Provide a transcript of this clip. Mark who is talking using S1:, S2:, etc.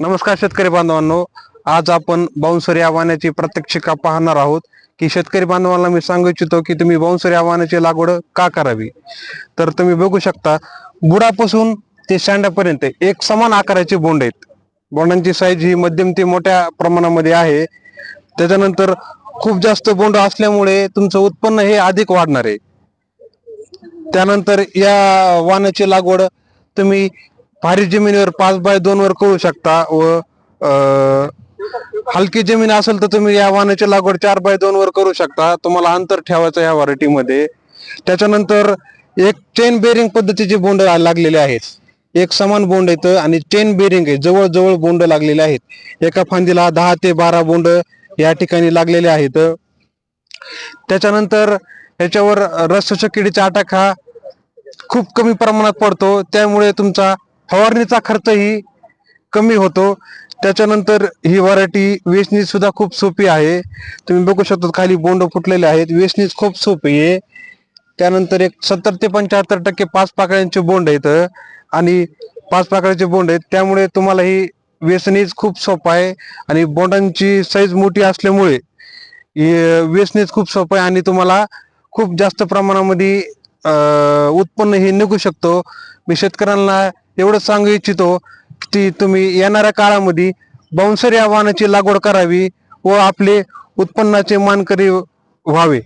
S1: नमस्कार शेतकरी बांधवांनो. आज आपण बाउन्सरी आव्हानाची प्रात्यक्षिका पाहणार आहोत. की शेतकरी बांधवांना मी सांगू इच्छितो की तुम्ही बाउन्सरी आव्हानाची लागवड का करावी? तर तुम्ही बघू शकता बुडापासून ते शांड्यापर्यंत एक समान आकाराचे बोंड आहेत. बोंडांची साईज ही मध्यम ते मोठ्या प्रमाणामध्ये आहे. त्याच्यानंतर खूप जास्त बोंड असल्यामुळे तुमचं उत्पन्न हे अधिक वाढणार आहे. त्यानंतर या वाहनाची लागवड तुम्ही भारी जमिनीवर पाच बाय दोन वर करू शकता व हलकी जमीन असेल तर तुम्ही या वाहनाची लागवड चार बाय दोन वर करू शकता. तुम्हाला अंतर ठेवायचं या व्हरायटीमध्ये. त्याच्यानंतर एक चेन बेरिंग पद्धतीचे बोंड लागलेले आहेत एक समान बोंड येतं आणि चेन बेरिंग आहे जवळ जवळ बोंड लागलेले आहेत. एका फांदीला दहा ते बारा बोंड या ठिकाणी लागलेले आहेत. त्याच्यानंतर याच्यावर रसच्या किडीचा अटॅक हा खूप कमी प्रमाणात पडतो. त्यामुळे तुमचा फवारणीचा खर्चही कमी होतो. त्याच्यानंतर ही व्हरायटी वेचणी सुद्धा खूप सोपी आहे. तुम्ही बघू शकता खाली बोंड फुटलेले आहेत. वेचणीच खूप सोपी आहे. त्यानंतर एक सत्तर ते पंच्याहत्तर टक्के पाच पाकळ्यांचे बोंड आहेत. आणि पाच पाकळ्याचे बोंड आहेत. त्यामुळे तुम्हाला ही वेचणीच खूप सोपं आहे. आणि बोंडांची साईज मोठी असल्यामुळे वेचणीच खूप सोपं आहे. आणि तुम्हाला खूप जास्त प्रमाणामध्ये उत्पन्न हे निघू शकतो. मी शेतकऱ्यांना एवढं सांगू इच्छितो की तुम्ही येणाऱ्या काळामध्ये बाउन्सर या वाहनाची लागवड करावी व आपले उत्पन्नाचे मानकरी व्हावे.